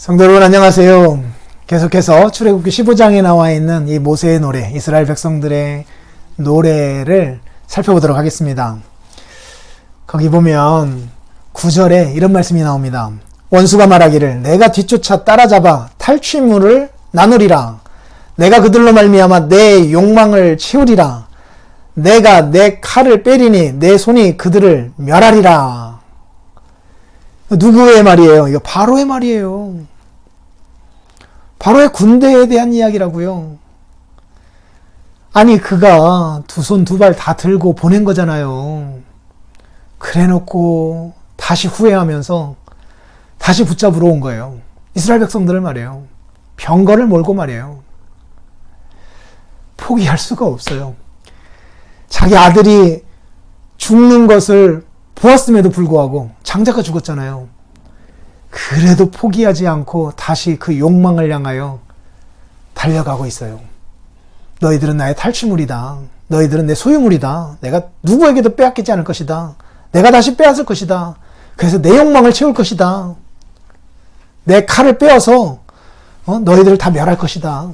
성도 여러분 안녕하세요. 계속해서 출애굽기 15장에 나와 있는 이 모세의 노래, 이스라엘 백성들의 노래를 살펴보도록 하겠습니다. 거기 보면 9절에 이런 말씀이 나옵니다. 원수가 말하기를 내가 뒤쫓아 따라잡아 탈취물을 나누리라. 내가 그들로 말미암아 내 욕망을 채우리라. 내가 내 칼을 빼리니 내 손이 그들을 멸하리라. 누구의 말이에요? 이거 바로의 말이에요. 바로의 군대에 대한 이야기라고요. 아니 그가 두 손 두 발 다 들고 보낸 거잖아요. 그래 놓고 다시 후회하면서 다시 붙잡으러 온 거예요. 이스라엘 백성들을 말이에요. 병거를 몰고 말이에요. 포기할 수가 없어요. 자기 아들이 죽는 것을 보았음에도 불구하고 장자가 죽었잖아요. 그래도 포기하지 않고 다시 그 욕망을 향하여 달려가고 있어요. 너희들은 나의 탈취물이다. 너희들은 내 소유물이다. 내가 누구에게도 빼앗기지 않을 것이다. 내가 다시 빼앗을 것이다. 그래서 내 욕망을 채울 것이다. 내 칼을 빼어서 어? 너희들을 다 멸할 것이다.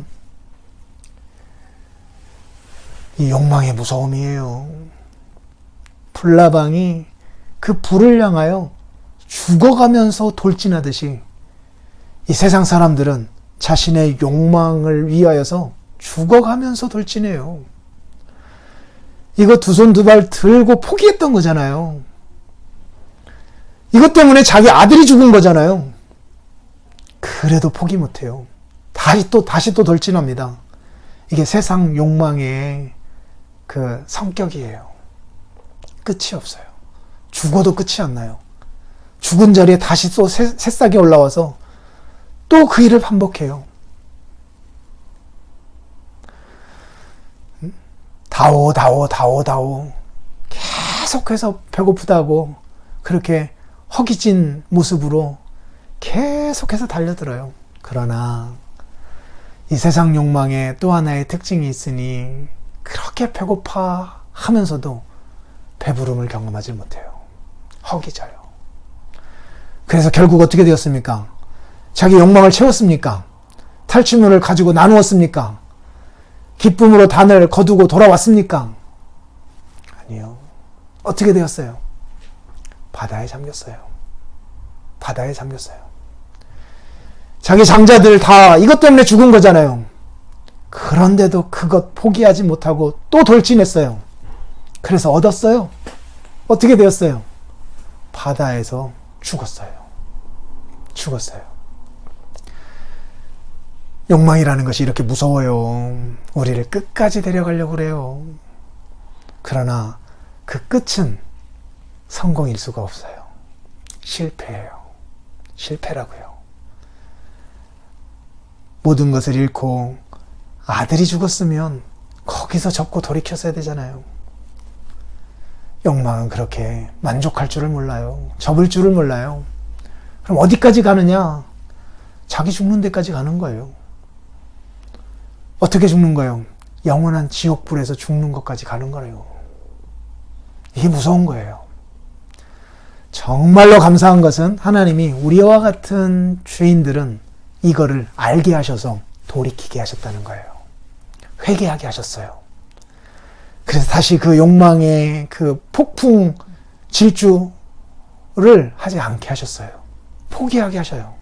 이 욕망의 무서움이에요. 불나방이 그 불을 향하여 죽어가면서 돌진하듯이 이 세상 사람들은 자신의 욕망을 위하여서 죽어가면서 돌진해요. 이거 두 손 두 발 들고 포기했던 거잖아요. 이것 때문에 자기 아들이 죽은 거잖아요. 그래도 포기 못해요. 다시 또, 다시 또 돌진합니다. 이게 세상 욕망의 그 성격이에요. 끝이 없어요. 죽어도 끝이 안 나요. 죽은 자리에 다시 또 새, 새싹이 올라와서 또 그 일을 반복해요. 음? 다오, 다오, 다오, 다오. 계속해서 배고프다고 그렇게 허기진 모습으로 계속해서 달려들어요. 그러나 이 세상 욕망에 또 하나의 특징이 있으니 그렇게 배고파 하면서도 배부름을 경험하지 못해요. 허기져요. 그래서 결국 어떻게 되었습니까? 자기 욕망을 채웠습니까? 탈취물을 가지고 나누었습니까? 기쁨으로 단을 거두고 돌아왔습니까? 아니요. 어떻게 되었어요? 바다에 잠겼어요. 바다에 잠겼어요. 자기 장자들 다 이것 때문에 죽은 거잖아요. 그런데도 그것 포기하지 못하고 또 돌진했어요. 그래서 얻었어요. 어떻게 되었어요? 바다에서 죽었어요. 죽었어요. 욕망이라는 것이 이렇게 무서워요. 우리를 끝까지 데려가려고 그래요. 그러나 그 끝은 성공일 수가 없어요. 실패예요. 실패라고요. 모든 것을 잃고 아들이 죽었으면 거기서 접고 돌이켰어야 되잖아요. 욕망은 그렇게 만족할 줄을 몰라요. 접을 줄을 몰라요. 그럼 어디까지 가느냐? 자기 죽는 데까지 가는 거예요. 어떻게 죽는 거예요? 영원한 지옥불에서 죽는 것까지 가는 거예요. 이게 무서운 거예요. 정말로 감사한 것은 하나님이 우리와 같은 죄인들은 이거를 알게 하셔서 돌이키게 하셨다는 거예요. 회개하게 하셨어요. 그래서 다시 그 욕망의 그 폭풍 질주를 하지 않게 하셨어요. 포기하게 하셔요.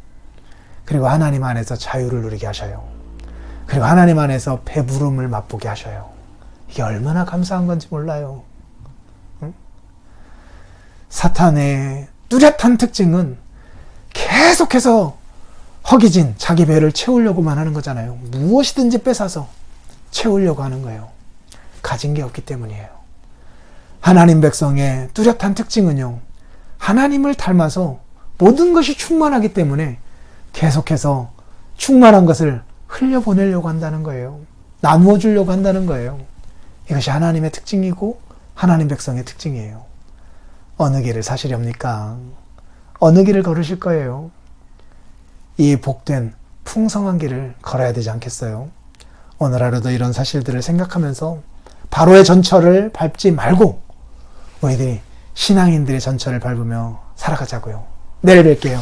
그리고 하나님 안에서 자유를 누리게 하셔요. 그리고 하나님 안에서 배부름을 맛보게 하셔요. 이게 얼마나 감사한 건지 몰라요. 응? 사탄의 뚜렷한 특징은 계속해서 허기진 자기 배를 채우려고만 하는 거잖아요. 무엇이든지 뺏어서 채우려고 하는 거예요. 가진 게 없기 때문이에요. 하나님 백성의 뚜렷한 특징은요. 하나님을 닮아서 모든 것이 충만하기 때문에 계속해서 충만한 것을 흘려보내려고 한다는 거예요. 나누어 주려고 한다는 거예요. 이것이 하나님의 특징이고 하나님 백성의 특징이에요. 어느 길을 사시렵니까? 어느 길을 걸으실 거예요? 이 복된 풍성한 길을 걸어야 되지 않겠어요? 오늘 하루도 이런 사실들을 생각하면서 바로의 전철을 밟지 말고 우리들이 신앙인들의 전철을 밟으며 살아가자고요. 내일 뵐게요.